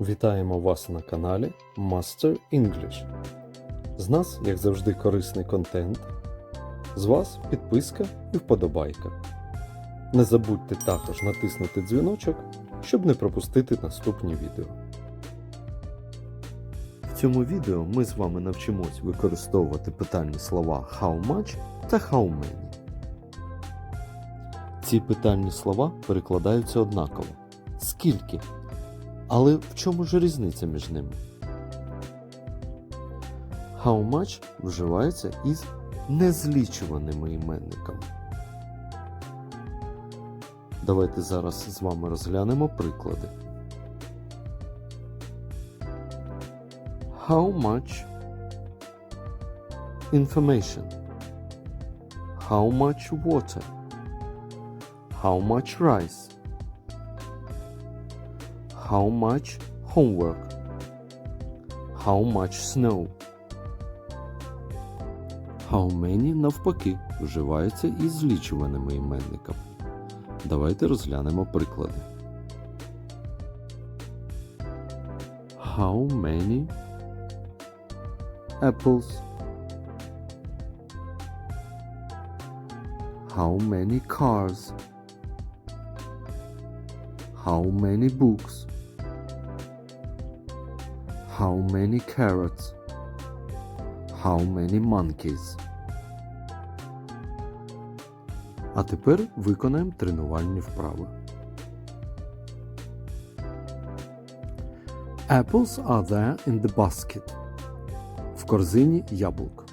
Вітаємо вас на каналі Master English. З нас, як завжди, корисний контент. З вас підписка і вподобайка. Не забудьте також натиснути дзвіночок, щоб не пропустити наступні відео. В цьому відео ми з вами навчимось використовувати питальні слова how much та how many. Ці питальні слова перекладаються однаково. Скільки? Але в чому ж різниця між ними? How much вживається із незлічуваними іменниками. Давайте зараз з вами розглянемо приклади. How much information? How much water? How much rice? How much homework? How much snow? How many навпаки вживається із злічуваними іменниками. Давайте розглянемо приклади. How many apples? How many cars? How many books? How many carrots? How many monkeys? А тепер виконаємо тренувальні вправи. Apples are there in the basket. В корзині яблук.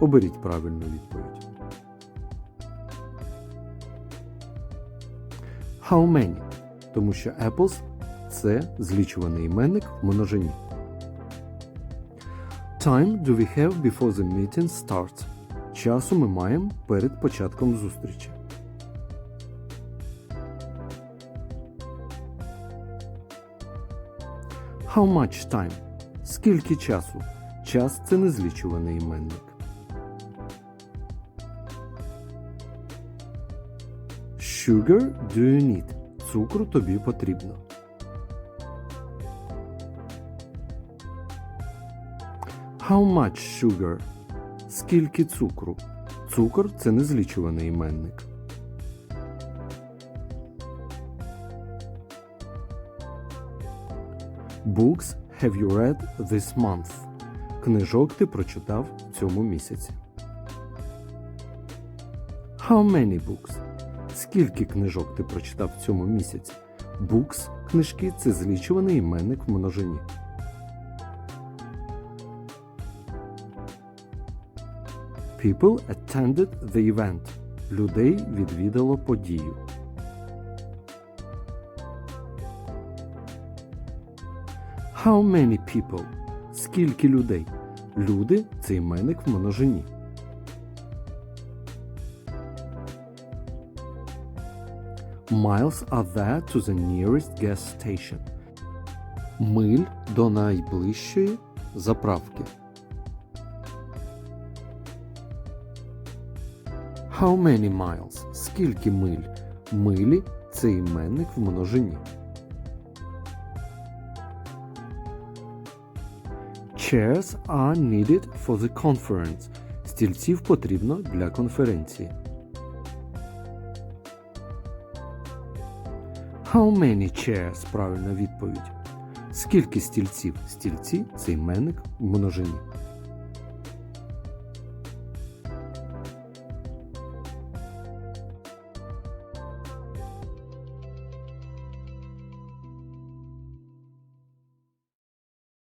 Оберіть правильну відповідь. How many? Тому що apples це злічуваний іменник в множині. Time do we have before the meeting starts? Часу ми маємо перед початком зустрічі. How much time? Скільки часу? Час це незлічуваний іменник. Sugar do you need? Цукру тобі потрібно. How much sugar? Скільки цукру? Цукор це незлічуваний іменник. Books have you read this month? Книжок ти прочитав в цьому місяці. How many books? Скільки книжок ти прочитав в цьому місяці? Books – книжки це злічуваний іменник в множині. People attended the event. Людей відвідало подію. How many people? Скільки людей? Люди це іменник в множині. Miles are there to the nearest gas station. Миль до найближчої заправки. How many miles? Скільки миль? Милі це іменник в множині. Chairs are needed for the conference. Стільців потрібно для конференції. How many chairs? Правильна відповідь. Скільки стільців? Стільці це іменник в множині.